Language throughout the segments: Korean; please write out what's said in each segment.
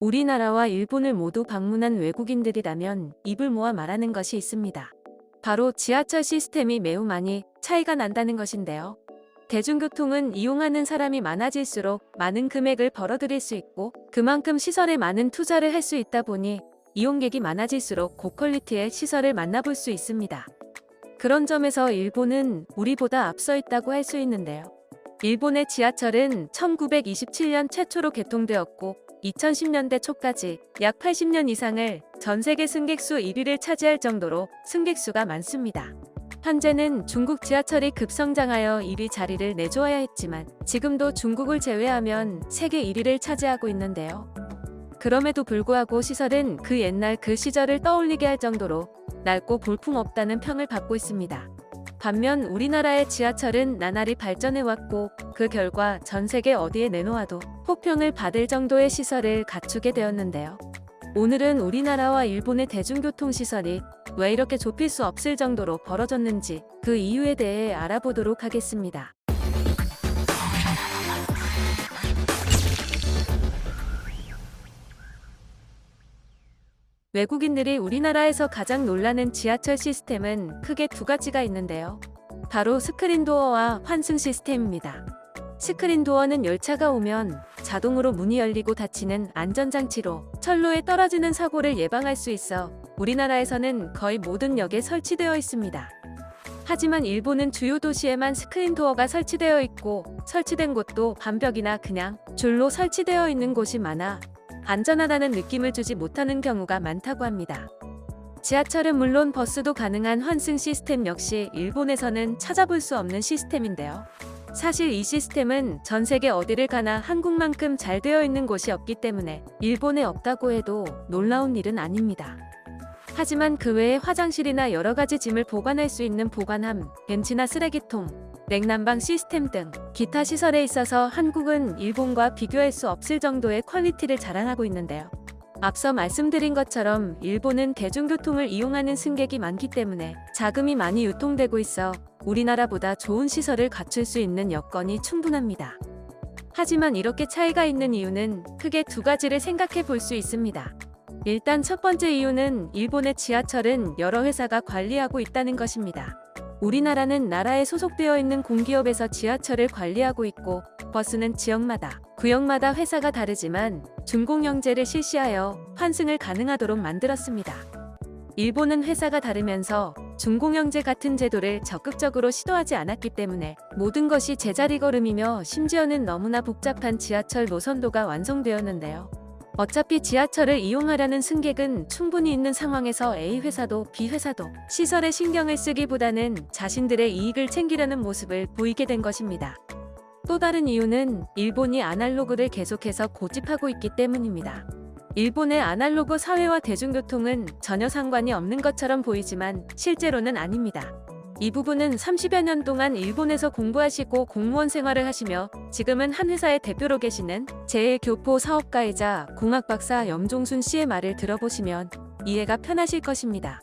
우리나라와 일본을 모두 방문한 외국인들이라면 입을 모아 말하는 것이 있습니다. 바로 지하철 시스템이 매우 많이 차이가 난다는 것인데요. 대중교통은 이용하는 사람이 많아질수록 많은 금액을 벌어들일 수 있고 그만큼 시설에 많은 투자를 할 수 있다 보니 이용객이 많아질수록 고퀄리티의 시설을 만나볼 수 있습니다. 그런 점에서 일본은 우리보다 앞서 있다고 할 수 있는데요. 일본의 지하철은 1927년 최초로 개통되었고 2010년대 초까지 약 80년 이상을 전 세계 승객수 1위를 차지할 정도로 승객수가 많습니다. 현재는 중국 지하철이 급성장하여 1위 자리를 내줘야 했지만 지금도 중국을 제외하면 세계 1위를 차지하고 있는데요. 그럼에도 불구하고 시설은 그 옛날 그 시절을 떠올리게 할 정도로 낡고 볼품없다는 평을 받고 있습니다. 반면 우리나라의 지하철은 나날이 발전해왔고 그 결과 전 세계 어디에 내놓아도 호평을 받을 정도의 시설을 갖추게 되었는데요. 오늘은 우리나라와 일본의 대중교통 시설이 왜 이렇게 좁힐 수 없을 정도로 벌어졌는지 그 이유에 대해 알아보도록 하겠습니다. 외국인들이 우리나라에서 가장 놀라는 지하철 시스템은 크게 두 가지가 있는데요. 바로 스크린 도어와 환승 시스템입니다. 스크린 도어는 열차가 오면 자동으로 문이 열리고 닫히는 안전장치로 철로에 떨어지는 사고를 예방할 수 있어 우리나라에서는 거의 모든 역에 설치되어 있습니다. 하지만 일본은 주요 도시에만 스크린 도어가 설치되어 있고 설치된 곳도 반벽이나 그냥 줄로 설치되어 있는 곳이 많아 안전하다는 느낌을 주지 못하는 경우가 많다고 합니다. 지하철은 물론 버스도 가능한 환승 시스템 역시 일본에서는 찾아볼 수 없는 시스템인데요. 사실 이 시스템은 전 세계 어디를 가나 한국만큼 잘 되어 있는 곳이 없기 때문에 일본에 없다고 해도 놀라운 일은 아닙니다. 하지만 그 외에 화장실이나 여러 가지 짐을 보관할 수 있는 보관함, 벤치나 쓰레기통, 냉난방 시스템 등 기타 시설에 있어서 한국은 일본과 비교할 수 없을 정도의 퀄리티를 자랑하고 있는데요. 앞서 말씀드린 것처럼 일본은 대중교통을 이용하는 승객이 많기 때문에 자금이 많이 유통되고 있어 우리나라보다 좋은 시설을 갖출 수 있는 여건이 충분합니다. 하지만 이렇게 차이가 있는 이유는 크게 두 가지를 생각해 볼 수 있습니다. 일단 첫 번째 이유는 일본의 지하철은 여러 회사가 관리하고 있다는 것입니다. 우리나라는 나라에 소속되어 있는 공기업에서 지하철을 관리하고 있고 버스는 지역마다 구역마다 회사가 다르지만 준공영제를 실시하여 환승을 가능하도록 만들었습니다. 일본은 회사가 다르면서 준공영제 같은 제도를 적극적으로 시도하지 않았기 때문에 모든 것이 제자리 걸음이며 심지어는 너무나 복잡한 지하철 노선도가 완성되었는데요. 어차피 지하철을 이용하려는 승객은 충분히 있는 상황에서 A 회사도 B 회사도 시설에 신경을 쓰기보다는 자신들의 이익을 챙기려는 모습을 보이게 된 것입니다. 또 다른 이유는 일본이 아날로그를 계속해서 고집하고 있기 때문입니다. 일본의 아날로그 사회와 대중교통은 전혀 상관이 없는 것처럼 보이지만 실제로는 아닙니다. 이 부분은 30여 년 동안 일본에서 공부하시고 공무원 생활을 하시며 지금은 한 회사의 대표로 계시는 제1교포 사업가이자 공학 박사 염종순 씨의 말을 들어보시면 이해가 편하실 것입니다.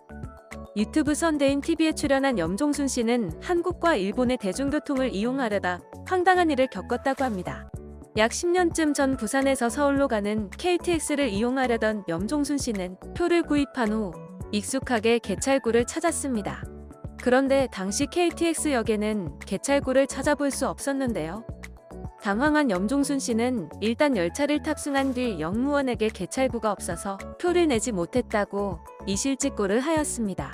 유튜브 선대인 TV에 출연한 염종순 씨는 한국과 일본의 대중교통을 이용하려다 황당한 일을 겪었다고 합니다. 약 10년쯤 전 부산에서 서울로 가는 KTX를 이용하려던 염종순 씨는 표를 구입한 후 익숙하게 개찰구를 찾았습니다. 그런데 당시 KTX역에는 개찰구를 찾아볼 수 없었는데요. 당황한 염종순 씨는 일단 열차를 탑승한 뒤 역무원에게 개찰구가 없어서 표를 내지 못했다고 이실직고를 하였습니다.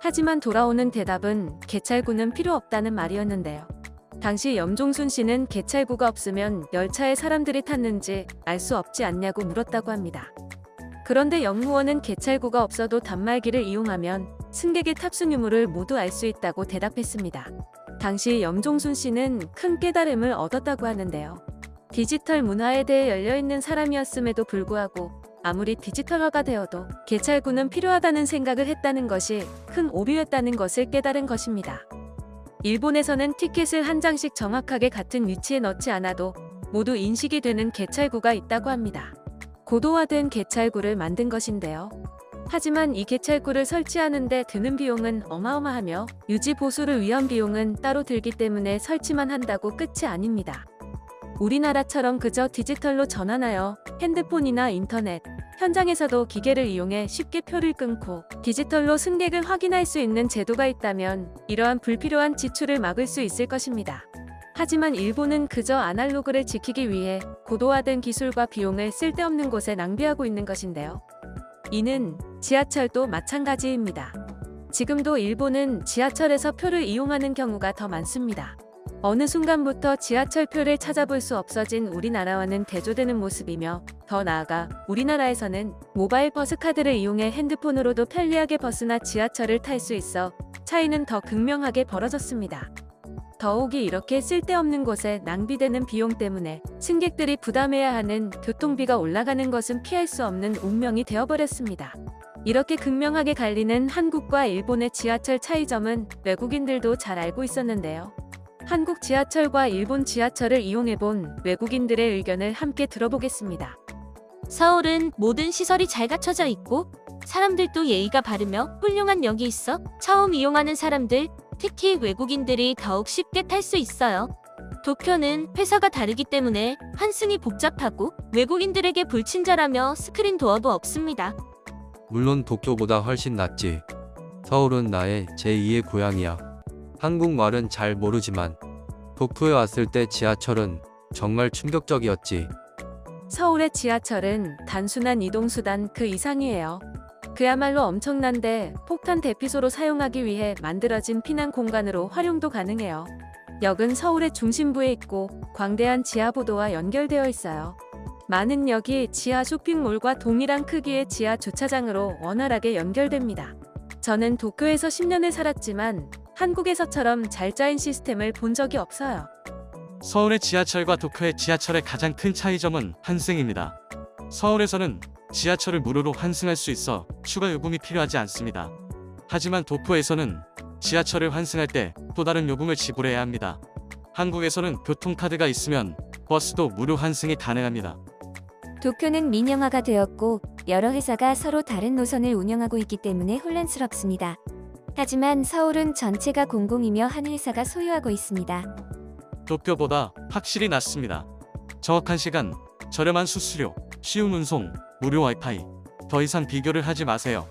하지만 돌아오는 대답은 개찰구는 필요 없다는 말이었는데요. 당시 염종순 씨는 개찰구가 없으면 열차에 사람들이 탔는지 알 수 없지 않냐고 물었다고 합니다. 그런데 역무원은 개찰구가 없어도 단말기를 이용하면 승객의 탑승 유무를 모두 알 수 있다고 대답했습니다. 당시 염종순 씨는 큰 깨달음을 얻었다고 하는데요. 디지털 문화에 대해 열려있는 사람이었음에도 불구하고 아무리 디지털화가 되어도 개찰구는 필요하다는 생각을 했다는 것이 큰 오류였다는 것을 깨달은 것입니다. 일본에서는 티켓을 한 장씩 정확하게 같은 위치에 넣지 않아도 모두 인식이 되는 개찰구가 있다고 합니다. 고도화된 개찰구를 만든 것인데요. 하지만 이 개찰구를 설치하는데 드는 비용은 어마어마하며 유지 보수를 위한 비용은 따로 들기 때문에 설치만 한다고 끝이 아닙니다. 우리나라처럼 그저 디지털로 전환하여 핸드폰이나 인터넷, 현장에서도 기계를 이용해 쉽게 표를 끊고 디지털로 승객을 확인할 수 있는 제도가 있다면 이러한 불필요한 지출을 막을 수 있을 것입니다. 하지만 일본은 그저 아날로그를 지키기 위해 고도화된 기술과 비용을 쓸데없는 곳에 낭비하고 있는 것인데요. 이는 지하철도 마찬가지입니다. 지금도 일본은 지하철에서 표를 이용하는 경우가 더 많습니다. 어느 순간부터 지하철 표를 찾아볼 수 없어진 우리나라와는 대조되는 모습이며 더 나아가 우리나라에서는 모바일 버스 카드를 이용해 핸드폰으로도 편리하게 버스나 지하철을 탈 수 있어 차이는 더 극명하게 벌어졌습니다. 더욱이 이렇게 쓸데없는 곳에 낭비되는 비용 때문에 승객들이 부담해야 하는 교통비가 올라가는 것은 피할 수 없는 운명이 되어버렸습니다. 이렇게 극명하게 갈리는 한국과 일본의 지하철 차이점은 외국인들도 잘 알고 있었는데요. 한국 지하철과 일본 지하철을 이용해본 외국인들의 의견을 함께 들어보겠습니다. 서울은 모든 시설이 잘 갖춰져 있고 사람들도 예의가 바르며 훌륭한 역이 있어 처음 이용하는 사람들, 특히 외국인들이 더욱 쉽게 탈 수 있어요. 도쿄는 회사가 다르기 때문에 환승이 복잡하고 외국인들에게 불친절하며 스크린 도어도 없습니다. 물론 도쿄보다 훨씬 낫지. 서울은 나의 제2의 고향이야. 한국말은 잘 모르지만 도쿄에 왔을 때 지하철은 정말 충격적이었지. 서울의 지하철은 단순한 이동수단 그 이상이에요. 그야말로 엄청난데 폭탄 대피소로 사용하기 위해 만들어진 피난 공간으로 활용도 가능해요. 역은 서울의 중심부에 있고 광대한 지하보도와 연결되어 있어요. 많은 역이 지하 쇼핑몰과 동일한 크기의 지하 주차장으로 원활하게 연결됩니다. 저는 도쿄에서 10년을 살았지만 한국에서처럼 잘 짜인 시스템을 본 적이 없어요. 서울의 지하철과 도쿄의 지하철의 가장 큰 차이점은 환승입니다. 서울에서는 지하철을 무료로 환승할 수 있어 추가 요금이 필요하지 않습니다. 하지만 도쿄에서는 지하철을 환승할 때 또 다른 요금을 지불해야 합니다. 한국에서는 교통카드가 있으면 버스도 무료 환승이 가능합니다. 도쿄는 민영화가 되었고 여러 회사가 서로 다른 노선을 운영하고 있기 때문에 혼란스럽습니다. 하지만 서울은 전체가 공공이며 한 회사가 소유하고 있습니다. 도쿄보다 확실히 낫습니다. 정확한 시간, 저렴한 수수료, 쉬운 운송, 무료 와이파이. 더 이상 비교를 하지 마세요.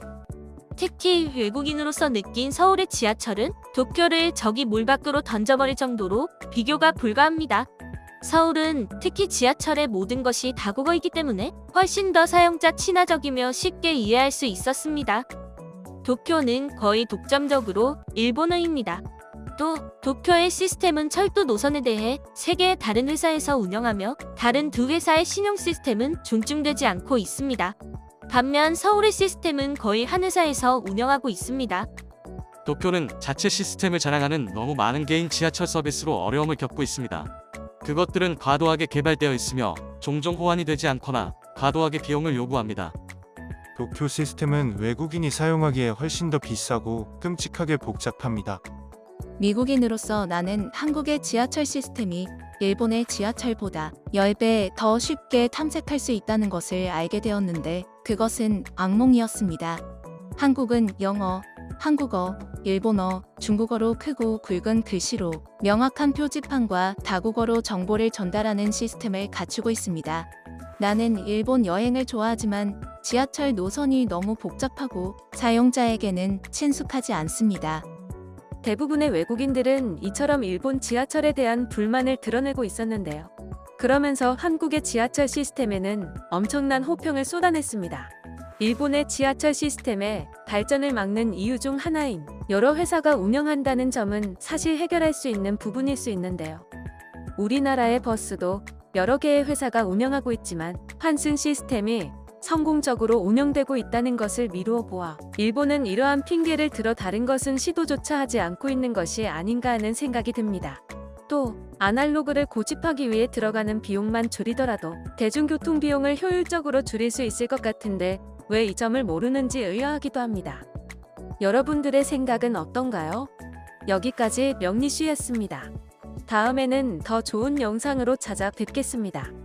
특히 외국인으로서 느낀 서울의 지하철은 도쿄를 저기 물 밖으로 던져버릴 정도로 비교가 불가합니다. 서울은 특히 지하철의 모든 것이 다국어이기 때문에 훨씬 더 사용자 친화적이며 쉽게 이해할 수 있었습니다. 도쿄는 거의 독점적으로 일본어입니다. 또 도쿄의 시스템은 철도 노선에 대해 세 개의 다른 회사에서 운영하며 다른 두 회사의 신용 시스템은 존중되지 않고 있습니다. 반면 서울의 시스템은 거의 한 회사에서 운영하고 있습니다. 도쿄는 자체 시스템을 자랑하는 너무 많은 개인 지하철 서비스로 어려움을 겪고 있습니다. 그것들은 과도하게 개발되어 있으며 종종 호환이 되지 않거나 과도하게 비용을 요구합니다. 도쿄 시스템은 외국인이 사용하기에 훨씬 더 비싸고 끔찍하게 복잡합니다. 미국인으로서 나는 한국의 지하철 시스템이 일본의 지하철보다 10배 더 쉽게 탐색할 수 있다는 것을 알게 되었는데 그것은 악몽이었습니다. 한국은 영어, 한국어, 일본어, 중국어로 크고 굵은 글씨로 명확한 표지판과 다국어로 정보를 전달하는 시스템을 갖추고 있습니다. 나는 일본 여행을 좋아하지만 지하철 노선이 너무 복잡하고 사용자에게는 친숙하지 않습니다. 대부분의 외국인들은 이처럼 일본 지하철에 대한 불만을 드러내고 있었는데요. 그러면서 한국의 지하철 시스템에는 엄청난 호평을 쏟아냈습니다. 일본의 지하철 시스템의 발전을 막는 이유 중 하나인 여러 회사가 운영한다는 점은 사실 해결할 수 있는 부분일 수 있는데요. 우리나라의 버스도 여러 개의 회사가 운영하고 있지만 환승 시스템이 성공적으로 운영되고 있다는 것을 미루어 보아 일본은 이러한 핑계를 들어 다른 것은 시도조차 하지 않고 있는 것이 아닌가 하는 생각이 듭니다. 또 아날로그를 고집하기 위해 들어가는 비용만 줄이더라도 대중교통 비용을 효율적으로 줄일 수 있을 것 같은데 왜 이 점을 모르는지 의아하기도 합니다. 여러분들의 생각은 어떤가요? 여기까지 명리쉬였습니다. 다음에는 더 좋은 영상으로 찾아뵙겠습니다.